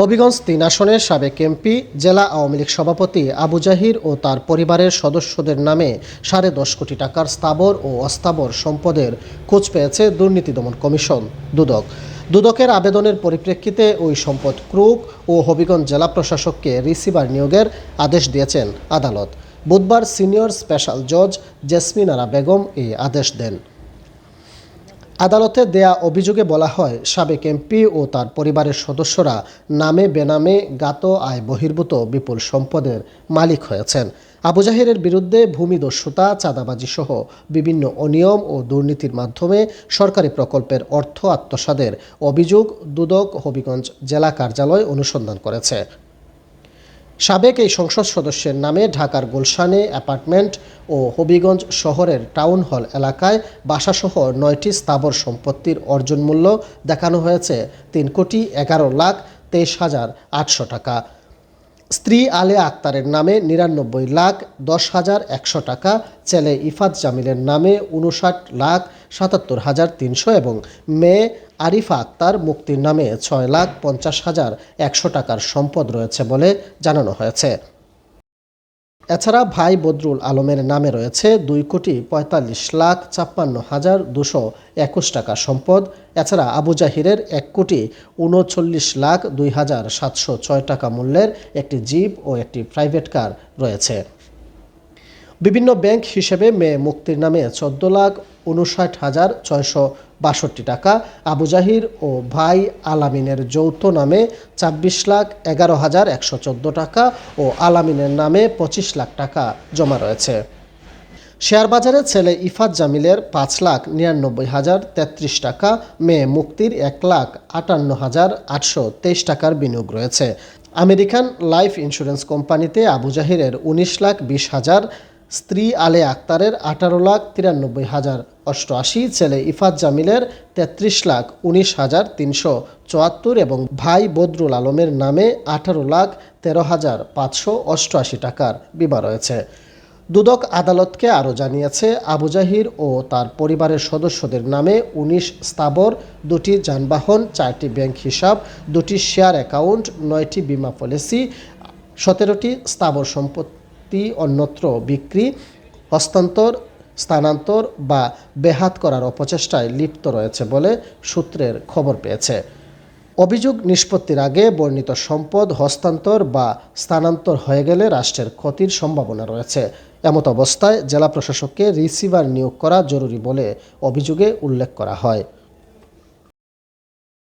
হবিগঞ্জ তিন আসনের সাবেক এমপি, জেলা আওয়ামী লীগ সভাপতি আবু জাহির ও তার পরিবারের সদস্যদের নামে সাড়ে দশ কোটি টাকার স্থাবর ও অস্থাবর সম্পদের খোঁজ পেয়েছে দুর্নীতি দমন কমিশন, দুদক। দুদকের আবেদনের পরিপ্রেক্ষিতে ওই সম্পদ ক্রুক ও হবিগঞ্জ জেলা প্রশাসককে রিসিভার নিয়োগের আদেশ দিয়েছেন আদালত। বুধবার সিনিয়র স্পেশাল জজ জেসমিন আরা বেগম এই আদেশ দেন। আদালতে দেয়া অভিযোগে বলা হয়, সাবেক এমপি ও তার পরিবারের সদস্যরা নামে বেনামে গাত আয় বহির্ভূত বিপুল সম্পদের মালিক হয়েছেন। আবু জাহিরের বিরুদ্ধে ভূমিদস্যুতা চাঁদাবাজি সহ বিভিন্ন অনিয়ম ও দুর্নীতির মাধ্যমে সরকারি প্রকল্পের অর্থ আত্মসাদের অভিযোগ দুদক হবিগঞ্জ জেলা কার্যালয় অনুসন্ধান করেছে। সাবেক এই সংসদ সদস্যের নামে ঢাকার গুলশানে অ্যাপার্টমেন্ট ও হবিগঞ্জ শহরের টাউন হল এলাকায় বাসাসহ নয়টি স্থাবর সম্পত্তির অর্জন মূল্য দেখানো হয়েছে। তিন কোটি এগারো লাখ তেইশ হাজার আটশো টাকা। স্ত্রী আলেয়া আক্তারের নামে নিরানব্বই লাখ দশ হাজার একশো টাকা, ছেলে ইফাত জামিলের নামে উনষাট লাখ সাতাত্তর হাজার তিনশো এবং মেয়ে আরিফা আক্তার মুক্তির নামে ছয় লাখ পঞ্চাশ হাজার একশো টাকার সম্পদ রয়েছে বলে জানানো হয়েছে। এছাড়া ভাই বদরুল আলমের নামে রয়েছে দুই কোটি পঁয়তাল্লিশ লাখ ছাপ্পান্ন হাজার দুশো একুশ টাকা সম্পদ। এছাড়া আবু জাহিরের এক কোটি উনচল্লিশ লাখ দুই হাজার সাতশো ছয় টাকা মূল্যের একটি জিপ ও একটি প্রাইভেট কার রয়েছে। বিভিন্ন ব্যাংক হিসেবে মেয়ে মুক্তির নামে চোদ্দ লাখ উনষাট হাজার ছয়শো বাষট্টি টাকা, আবু জাহির ও ভাই আলামিনের যৌথ নামে ছাব্বিশ লাখ এগারো হাজার একশো টাকা ও আলামিনের নামে পঁচিশ লাখ টাকা জমা রয়েছে। শেয়ার বাজারে ছেলে ইফাত জামিলের পাঁচ লাখ নিরানব্বই হাজার তেত্রিশ টাকা মেয়ে মুক্তির এক লাখ আটান্ন হাজার আটশো তেইশ টাকার বিনিয়োগ রয়েছে। আমেরিকান লাইফ ইন্স্যুরেন্স কোম্পানিতে আবু জাহিরের উনিশ লাখ বিশ হাজার স্ত্রী আলে আক্তারের আঠারো লাখ তিরানব্বই হাজার অষ্টআশি ছেলে ইফাত জামিলের তেত্রিশ লাখ উনিশ হাজার তিনশো চুয়াত্তর এবং ভাই বদরুল আলমের নামে আঠারো লাখ তেরো হাজার পাঁচশো অষ্টআশি টাকার বিমা রয়েছে। দুদক আদালতকে আরও জানিয়েছে, আবু জাহির ও তার পরিবারের সদস্যদের নামে উনিশ স্থাবর, দুটি যানবাহন, চারটি ব্যাংক হিসাব, দুটি শেয়ার অ্যাকাউন্ট, নয়টি বিমা পলিসি, সতেরোটি স্থাবর সম্পত্তি অন্যত্র বিক্রি, হস্তান্তর, স্থানান্তর বা বেহাত করার অপচেষ্টায় লিপ্ত রয়েছে বলে সূত্রের খবর পেয়েছে। অভিযোগ নিষ্পত্তির আগে বর্ণিত সম্পদ হস্তান্তর বা স্থানান্তর হয়ে গেলে রাষ্ট্রের ক্ষতির সম্ভাবনা রয়েছে। এমত অবস্থায় জেলা প্রশাসককে রিসিভার নিয়োগ করা জরুরি বলে অভিযোগে উল্লেখ করা হয়।